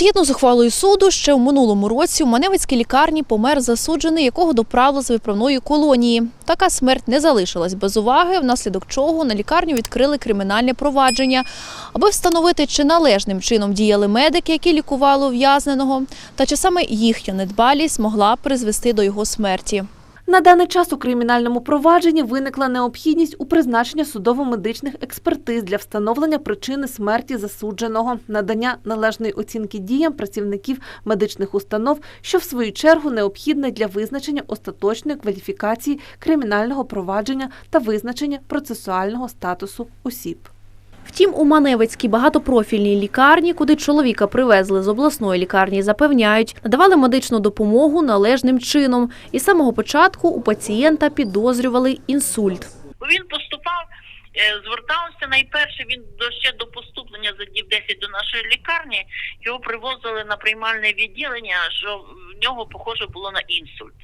Згідно з ухвалою суду, ще у минулому році у Маневицькій лікарні помер засуджений, якого доправили з виправної колонії. Така смерть не залишилась без уваги, внаслідок чого на лікарню відкрили кримінальне провадження, аби встановити, чи належним чином діяли медики, які лікували ув'язненого, та чи саме їхня недбалість могла призвести до його смерті. На даний час у кримінальному провадженні виникла необхідність у призначенні судово-медичних експертиз для встановлення причини смерті засудженого, надання належної оцінки діям працівників медичних установ, що в свою чергу необхідне для визначення остаточної кваліфікації кримінального провадження та визначення процесуального статусу осіб. Втім, у Маневицькій багатопрофільній лікарні, куди чоловіка привезли з обласної лікарні, запевняють, надавали медичну допомогу належним чином. І з самого початку у пацієнта підозрювали інсульт. Він поступав, е, звертався найперше. Він ще до поступлення за днів 10 до нашої лікарні його привозили на приймальне відділення, що в нього похоже було на інсульт.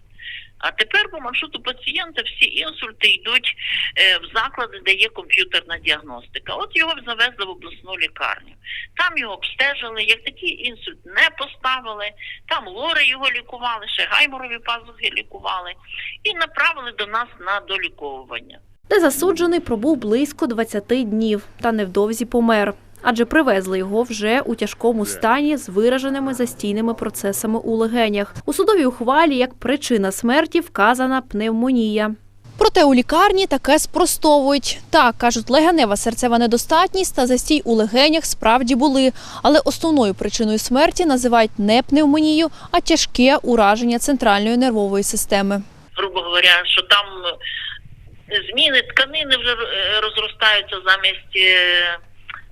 А тепер по маршруту пацієнта всі інсульти йдуть е, в заклади, де є комп'ютерна діагностика. От його завезли в обласну лікарню. Там його обстежили. Як такий інсульт не поставили, там лори його лікували, ще гайморові пазухи лікували і направили до нас на доліковування. де засуджений пробув близько 20 днів та невдовзі помер. Адже привезли його вже у тяжкому стані з вираженими застійними процесами у легенях. У судовій ухвалі як причина смерті вказана пневмонія. Проте у лікарні таке спростовують. Так, кажуть, легенева серцева недостатність та застій у легенях справді були. Але основною причиною смерті називають не пневмонію, а тяжке ураження центральної нервової системи. грубо говоря, що там е, зміни тканини вже е, розростаються замість.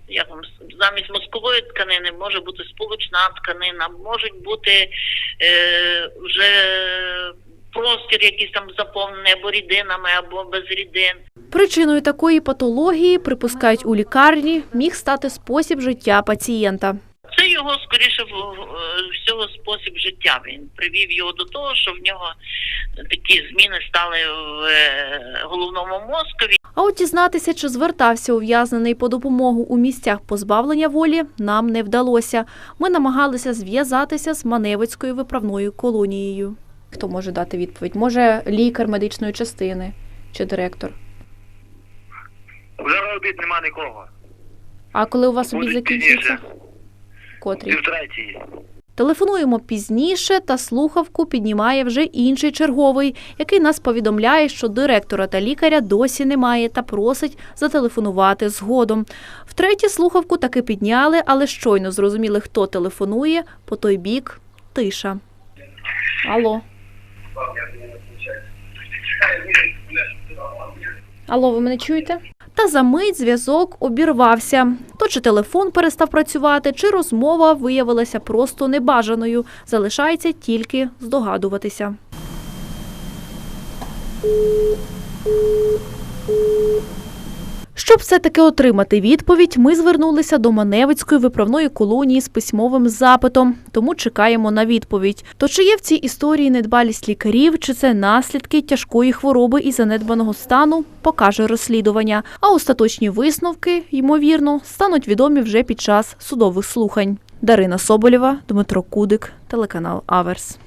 Як вам замість мозкової тканини може бути сполучна тканина, можуть бути е, вже простір якийсь там заповнений або рідинами, або без рідин. Причиною такої патології, припускають у лікарні, міг стати спосіб життя пацієнта. Його скоріше всього спосіб життя. Він привів його до того, що в нього такі зміни стали в е, головному мозкові. А от дізнатися, чи звертався ув'язнений по допомогу у місцях позбавлення волі, нам не вдалося. Ми намагалися зв'язатися з Маневицькою виправною колонією. Хто може дати відповідь? Може, лікар медичної частини чи директор? Вже обід нема нікого. А коли у вас обід закінчиться? Котрій? Телефонуємо пізніше, та слухавку піднімає вже інший черговий, який нас повідомляє, що директора та лікаря досі немає та просить зателефонувати згодом. Втретє, слухавку таки підняли, але щойно зрозуміли, хто телефонує, по той бік тиша. Алло. Алло, ви мене чуєте? Та за мить зв'язок обірвався. То чи телефон перестав працювати, чи розмова виявилася просто небажаною. Залишається тільки здогадуватися. Щоб все-таки отримати відповідь, ми звернулися до Маневицької виправної колонії з письмовим запитом, тому чекаємо на відповідь. То чи є в цій історії недбалість лікарів, чи це наслідки тяжкої хвороби і занедбаного стану, покаже розслідування. А остаточні висновки, ймовірно, стануть відомі вже під час судових слухань. Дарина Соболєва, Дмитро Кудик, телеканал Аверс.